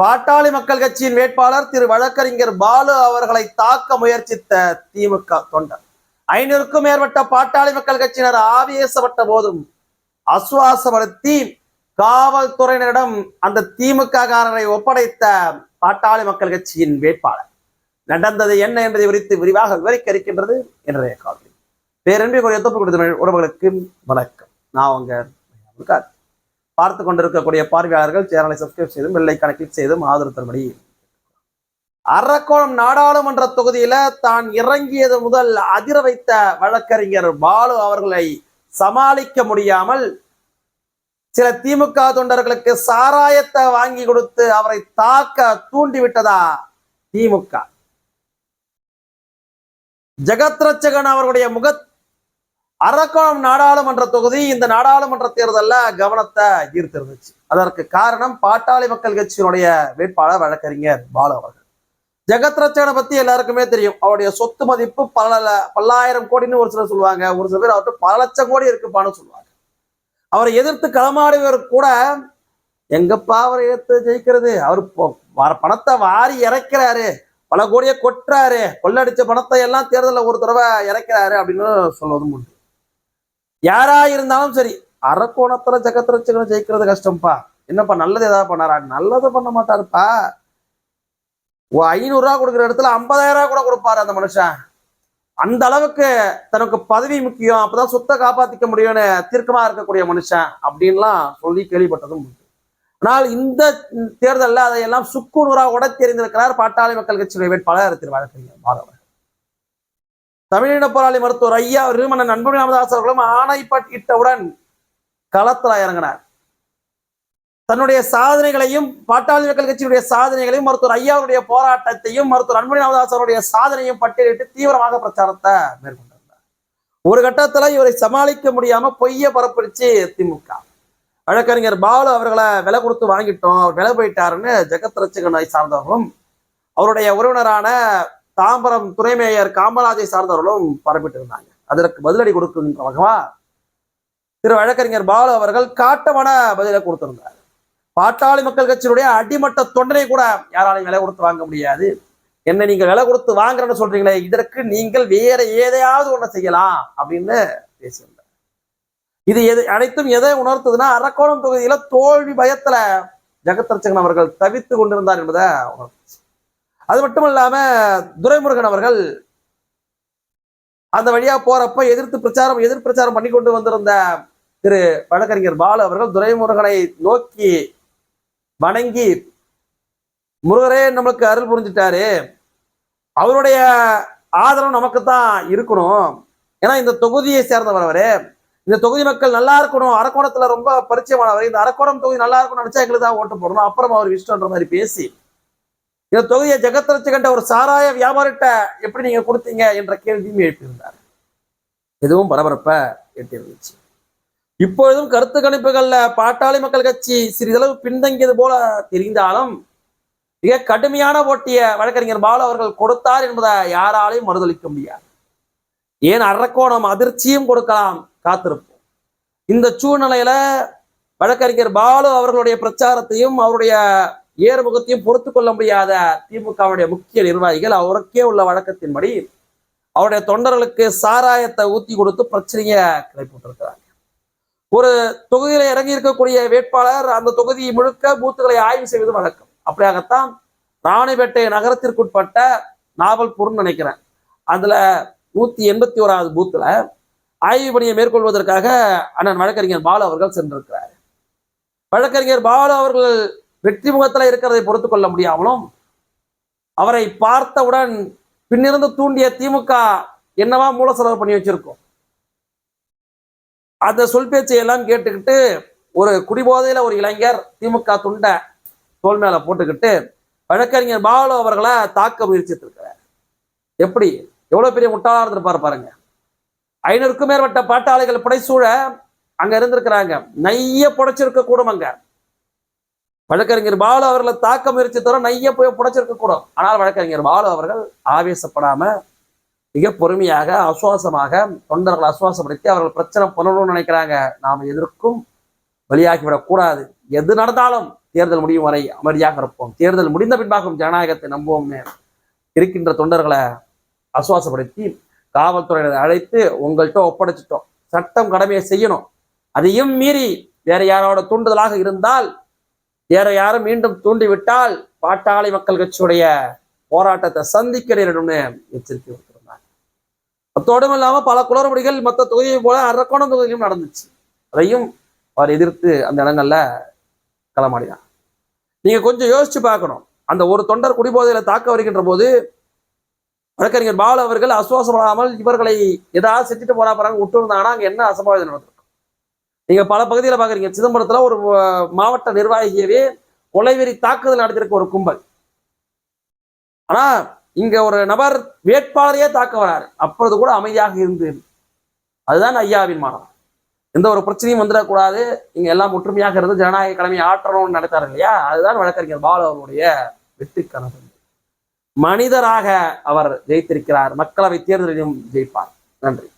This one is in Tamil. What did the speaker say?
பாட்டாளி மக்கள் கட்சியின் வேட்பாளர் திரு வழக்கறிஞர் பாலு அவர்களை தாக்க முயற்சித்த திமுக தொண்டர். ஐநூறுக்கும் மேற்பட்ட பாட்டாளி மக்கள் கட்சியினர் ஆவேசப்பட்ட போதும் அசுவாசப்படுத்தி காவல்துறையினரிடம் அந்த திமுக காரரை ஒப்படைத்த பாட்டாளி மக்கள் கட்சியின் வேட்பாளர். நடந்தது என்ன என்பதை குறித்து விரிவாக விவரிக்க இருக்கின்றது என்றைய காலம் பேரன்பிற்குரிய தொப்பு கொடுத்த உறவுகளுக்கு வணக்கம். நான் உங்க பார்த்து கொண்டிருக்கக்கூடிய பார்வையாளர்கள் சேனலை சப்ஸ்கிரைப் செய்தும் வெள்ளைக்கான கிளிக் செய்தும் ஆதரவு தரும்படி அரக்கோணம் நாடாளுமன்ற தொகுதியில தான் இறங்கியது முதல் அதிர வைத்த வழக்கறிஞர் பாலு அவர்களை சமாளிக்க முடியாமல் சில திமுக தொண்டர்களுக்கு சாராயத்தை வாங்கி கொடுத்து அவரை தாக்க தூண்டிவிட்டதா திமுக? ஜெகத் ரட்சகன் அவர்களுடைய முக அரக்கோணம் நாடாளுமன்ற தொகுதி இந்த நாடாளுமன்ற தேர்தல்ல கவனத்தை ஈர்த்திருந்துச்சு. அதற்கு காரணம் பாட்டாளி மக்கள் கட்சியினுடைய வேட்பாளர் வழக்கறிஞர் பாலு அவர்கள். ஜெகத் ரட்சகனை பத்தி எல்லாருக்குமே தெரியும். அவருடைய சொத்து மதிப்பு பல பல்லாயிரம் கோடின்னு ஒரு சிலர் சொல்லுவாங்க. ஒரு சில பேர் அவர்கிட்ட பல லட்சம் கோடி இருக்குப்பான்னு சொல்லுவாங்க. அவரை எதிர்த்து களமாடுவர் கூட எங்கப்பா அவரை எடுத்து ஜெயிக்கிறது? அவர் பணத்தை வாரி இறக்கிறாரு. பல கோடியை கொட்டுறாரு. கொள்ளடிச்ச பணத்தை எல்லாம் தேர்தலில் ஒரு தடவை இறைக்கிறாரு அப்படின்னு சொல்வதும் உண்டு. யாரா இருந்தாலும் சரி அரக்கோணத்துல ஜெகத்ரட்சகனை ஜெயிக்கிறது கஷ்டம்ப்பா என்னப்பா நல்லது ஏதாவது பண்ணாரா? நல்லது பண்ண மாட்டாருப்பா. ஐநூறு ரூபா கொடுக்குற இடத்துல ஐம்பதாயிரம் ரூபா கூட கொடுப்பாரு அந்த மனுஷன். அந்த அளவுக்கு தனக்கு பதவி முக்கியம். அப்பதான் சொத்தை காப்பாத்திக்க முடியும்னு தீர்க்கமா இருக்கக்கூடிய மனுஷன் அப்படின்லாம் சொல்லி கேள்விப்பட்டதும் உண்டு. ஆனால் இந்த தேர்தலில் அதையெல்லாம் சுக்குநூறா உடத் தெரிந்திருக்கிறார் பாட்டாளி மக்கள் கட்சியுடைய வேட்பாளர் திரு. வழக்கறிஞர் மாதவன் தமிழின போராளி மருத்துவர் ஐயா இருமணன் அன்புமணி ராமதாஸ் அவர்களும் ஆணைப்பட்டிட்டவுடன் களத்தில் இறங்கினார். தன்னுடைய சாதனைகளையும் பாட்டாளி மக்கள் கட்சியுடைய சாதனைகளையும் மருத்துவர் ஐயாவுடைய போராட்டத்தையும் மருத்துவர் அன்புமணி ராமதாஸ் அவருடைய சாதனையும் பட்டியலிட்டு தீவிரமாக பிரச்சாரத்தை மேற்கொண்டிருந்தார். ஒரு கட்டத்துல இவரை சமாளிக்க முடியாம பொய்ய பரப்பிடுச்சு திமுக. வழக்கறிஞர் பாலு அவர்களை விலை கொடுத்து வாங்கிட்டோம் அவர் விலை போயிட்டாருன்னு ஜெகத் ரச்சகனை சார்ந்தவர்களும் அவருடைய உறவினரான தாம்பரம் துணை மேயர் காமராஜை சார்ந்தவர்களும் பரப்பிட்டு இருந்தாங்க அதற்கு பதிலடி கொடுக்கின்ற வகவா திரு வழக்கறிஞர் பாலு அவர்கள் காட்டமான பதிலை கொடுத்திருந்தார். பாட்டாளி மக்கள் கட்சியினுடைய அடிமட்ட தொண்டனை கூட யாராலையும் விலை கொடுத்து வாங்க முடியாது. என்ன நீங்க விலை கொடுத்து வாங்குறேன்னு சொல்றீங்களே இதற்கு நீங்கள் வேற ஏதையாவது ஒண்ணு செய்யலாம் அப்படின்னு பேசியிருந்தார். இது எது அனைத்தும் எதை உணர்த்துதுன்னா அரக்கோணம் தொகுதியில தோல்வி பயத்துல ஜெகத்ரட்சகன் அவர்கள் தவித்து கொண்டிருந்தார் என்பதை உணர்த்துச்சு. அது மட்டும் இல்லாம துரைமுருகன் அவர்கள் அந்த வழியா போறப்ப எதிர்த்து பிரச்சாரம் எதிர் பிரச்சாரம் பண்ணி கொண்டு வந்திருந்த திரு வழக்கறிஞர் பாலு அவர்கள் துரைமுருகனை நோக்கி வணங்கி முருகரே நம்மளுக்கு அருள் புரிஞ்சிட்டாரு. அவருடைய ஆதரவு நமக்கு தான் இருக்கணும். ஏன்னா இந்த தொகுதியை சேர்ந்தவர் அவரு. இந்த தொகுதி மக்கள் நல்லா இருக்கணும். அரக்கோணத்துல ரொம்ப பரிச்சயமானவர். இந்த அரக்கோணம் தொகுதி நல்லா இருக்கணும்னு நினைச்சா எங்களுக்கு தான் ஓட்டு போடணும். அப்புறம் அவர் விஷ்ணுன்ற மாதிரி பேசி இந்த தொகுதியை ஜெகத்ரட்சகண்ட ஒரு சாராய வியாபாரிட்ட எப்படி நீங்க கொடுத்தீங்க என்ற கேள்வியும் எழுப்பியிருந்தார். இதுவும் பரபரப்பை எட்டியிருந்துச்சு. இப்பொழுதும் கருத்து கணிப்புகள்ல பாட்டாளி மக்கள் கட்சி சிறிதளவு பின்தங்கியது போல தெரிந்தாலும் மிக கடுமையான போட்டியை வழக்கறிஞர் பாலு அவர்கள் கொடுத்தார் என்பதை யாராலையும் மறுதளிக்க முடியாது. ஏன் அரக்கோணம் அதிர்ச்சியும் கொடுக்கலாம் காத்திருப்போம். இந்த சூழ்நிலையில வழக்கறிஞர் பாலு அவர்களுடைய பிரச்சாரத்தையும் அவருடைய ஏறுமுகத்தையும் பொறுத்து கொள்ள முடியாத திமுகவுடைய முக்கிய நிர்வாகிகள் அவருக்கே உள்ள வழக்கத்தின்படி அவருடைய தொண்டர்களுக்கு சாராயத்தை ஊத்தி கொடுத்து பிரச்சனையை கிளப்பிவிட்டிருக்கிறாங்க ஒரு தொகுதியில இறங்கி இருக்கக்கூடிய வேட்பாளர் அந்த தொகுதி முழுக்க பூத்துகளை ஆய்வு செய்வது வழக்கம். அப்படியாகத்தான் ராணிப்பேட்டை நகரத்திற்குட்பட்ட நாவல்பூர்னு நினைக்கிறேன். அதுல நூத்தி எண்பத்தி ஓராவது பூத்துல ஆய்வு பணியை மேற்கொள்வதற்காக அண்ணன் வழக்கறிஞர் பாலு அவர்கள் சென்றிருக்கிறார். வழக்கறிஞர் பாலு அவர்கள் வெற்றி முகத்துல இருக்கிறதை பொறுத்து கொள்ள முடியாமலும் அவரை பார்த்தவுடன் பின்னிருந்து தூண்டிய திமுக என்னவா மூல செலவு பண்ணி வச்சிருக்கோம்? அந்த சொல் பேச்சை எல்லாம் கேட்டுக்கிட்டு ஒரு குடிபோதையில ஒரு இளைஞர் திமுக துண்டை தோல் மேல போட்டுக்கிட்டு வழக்கறிஞர் பாலு அவர்களை தாக்க முயற்சித்திருக்கிறார் எப்படி? எவ்வளவு பெரிய முட்டாளா இருந்திருப்பாரு பாருங்க. ஐநூறுக்கும் மேற்பட்ட பாட்டாளிகள் புடைசூழ அங்க இருந்திருக்கிறாங்க. நைய புடைச்சிருக்க கூடும் அங்க. வழக்கறிஞர் பாலு அவர்களை தாக்க முயற்சி தவிர நைய போய் புடைச்சிருக்க கூடும். ஆனால் வழக்கறிஞர் பாலு அவர்கள் ஆவேசப்படாம மிக பொறுமையாக அசுவாசமாக தொண்டர்கள் அசுவாசப்படுத்தி அவர்கள் பிரச்சனை பண்ணணும்னு நினைக்கிறாங்க. நாம் எதற்கும் வெளியாகிவிடக்கூடாது எது நடந்தாலும் தேர்தல் முடியும் வரை அமைதியாக இருப்போம். தேர்தல் முடிந்த பின்பாகும் ஜனநாயகத்தை நம்புவோம்னு இருக்கின்ற தொண்டர்களை ஆசுவாசப்படுத்தி காவல்துறையினர் அழைத்து உங்கள்கிட்ட ஒப்படைச்சிட்டோம். சட்டம் கடமையை செய்யணும். அதையும் மீறி வேற யாரோட தூண்டுதலாக இருந்தால் வேற யாரும் மீண்டும் தூண்டிவிட்டால் பாட்டாளி மக்கள் கட்சியுடைய போராட்டத்தை சந்திக்க நேரிடும்னு எச்சரிக்கை விடுத்திருந்தாங்க அத்தோடும் இல்லாம பல குளறுபடிகள் மற்ற தொகுதியை போல அரக்கோணம் தொகுதியிலும் நடந்துச்சு. அதையும் அவர் எதிர்த்து அந்த இடங்கள்ல களமாடினார். நீங்க கொஞ்சம் யோசிச்சு பார்க்கணும். அந்த ஒரு தொண்டர் குடிபோதையில தாக்க வருகின்ற போது வழக்கறிஞர் பாலு அவர்கள் அசுவாசப்படாமல் இவர்களை ஏதாவது செஞ்சுட்டு போறா போறாங்க விட்டு இருந்தாங்கன்னா அங்க என்ன அசம்பாவிதம் நடந்திருக்கும் நீங்க பல பகுதியில் பாக்குறீங்க சிதம்பரத்துல ஒரு மாவட்ட நிர்வாகியவே கொலைவெறி தாக்குதல் நடத்திருக்க ஒரு கும்பல். ஆனா இங்க ஒரு நபர் வேட்பாளரையே தாக்க வராரு. அப்பொழுது கூட அமைதியாக இருந்து அதுதான் ஐயாவின் மாணவர் எந்த ஒரு பிரச்சனையும் வந்துடக்கூடாது. இங்க எல்லாம் ஒற்றுமையாக இருந்து ஜனநாயக கடமையை ஆற்றணும்னு நடத்தாரு இல்லையா? அதுதான் வழக்கறிஞர் பாலு அவர்களுடைய வெற்றி கனவு. மனிதராக அவர் ஜெயித்திருக்கிறார். மக்களவை தேர்தலிலும் ஜெயிப்பார். நன்றி.